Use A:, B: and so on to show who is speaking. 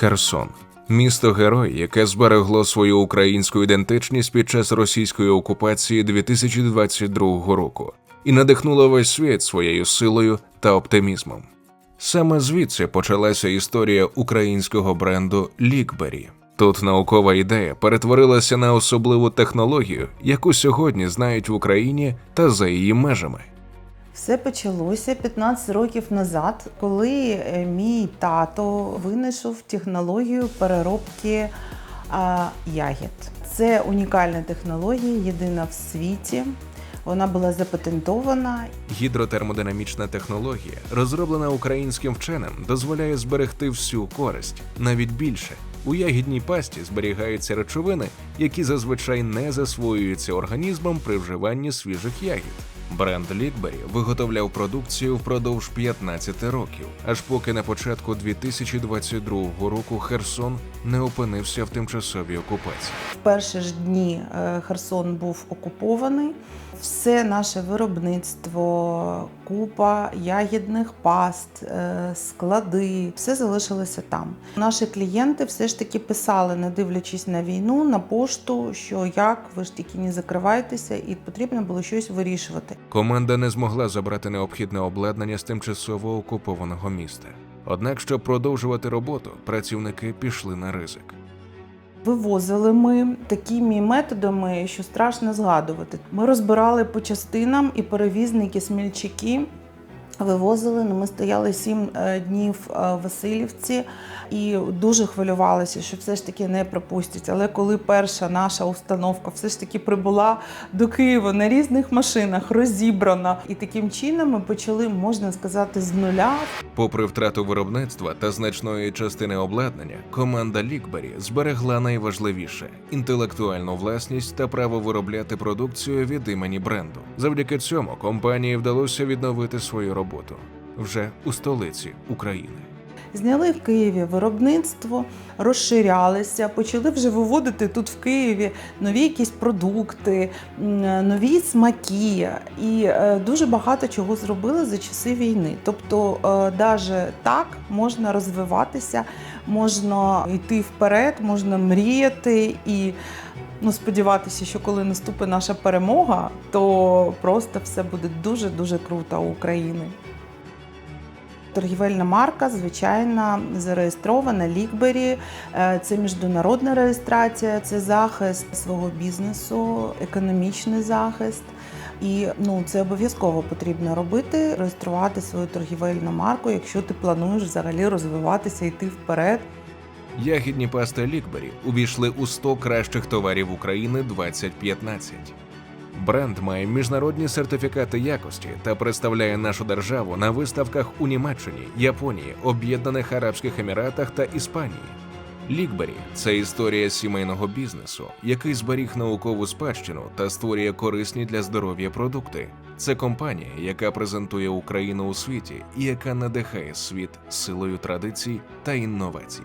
A: Херсон місто герой, яке зберегло свою українську ідентичність під час російської окупації 2022 року і надихнуло весь світ своєю силою та оптимізмом. Саме звідси почалася історія українського бренду Лікбері. Тут наукова ідея перетворилася на особливу технологію, яку сьогодні знають в Україні та за її межами.
B: Все почалося 15 років назад, коли е, мій тато винайшов технологію переробки ягід. Це унікальна технологія, єдина в світі. Вона була запатентована.
A: Гідротермодинамічна технологія, розроблена українським вченим, дозволяє зберегти всю користь, навіть більше. У ягідній пасті зберігаються речовини, які зазвичай не засвоюються організмом при вживанні свіжих ягід. Бренд Лікбері виготовляв продукцію впродовж 15 років, аж поки на початку 2022 року Херсон не опинився в тимчасовій окупації.
B: В перші ж дні е, Херсон був окупований. Все наше виробництво, купа ягідних паст, е, склади, все залишилося там. Наші клієнти все ж таки писали, не дивлячись на війну, на пошту, що як ви ж тільки не закривайтеся, і потрібно було щось вирішувати.
A: Команда не змогла забрати необхідне обладнання з тимчасово окупованого міста. Однак, щоб продовжувати роботу, працівники пішли на ризик.
B: Вивозили ми такими методами, що страшно згадувати. Ми розбирали по частинам і перевізники, смільчаки вивозили. Ну, Ми стояли сім е, днів е, в Васильівці і дуже хвилювалися, що все ж таки не пропустять. Але коли перша наша установка все ж таки прибула до Києва на різних машинах, розібрана, і таким чином ми почали, можна сказати, з нуля
A: Попри втрату виробництва та значної частини обладнання, команда Лікбері зберегла найважливіше інтелектуальну власність та право виробляти продукцію від імені бренду. Завдяки цьому компанії вдалося відновити свою роботу вже у столиці України.
B: Зняли в Києві виробництво, розширялися, почали вже виводити тут в Києві нові якісь продукти, нові смаки. І е, дуже багато чого зробили за часи війни. Тобто, навіть так можна розвиватися, можна йти вперед, можна мріяти і. Ну, сподіватися, що коли наступить наша перемога, то просто все буде дуже дуже круто у України. Торгівельна марка, звичайно, зареєстрована Лікбері. Е, Це міжнародна реєстрація, це захист свого бізнесу, економічний захист. І ну, це обов'язково потрібно робити, реєструвати свою торгівельну марку, якщо ти плануєш взагалі розвиватися, йти вперед.
A: Ягідні пасти Лікбері увійшли у 100 кращих товарів України 2015. Бренд має міжнародні сертифікати якості та представляє нашу державу на виставках у Німеччині, Японії, Об'єднаних Арабських Еміратах та Іспанії. Лікбері це історія сімейного бізнесу, який зберіг наукову спадщину та створює корисні для здоров'я продукти. Це компанія, яка презентує Україну у світі і яка надихає світ силою традицій та інновацій.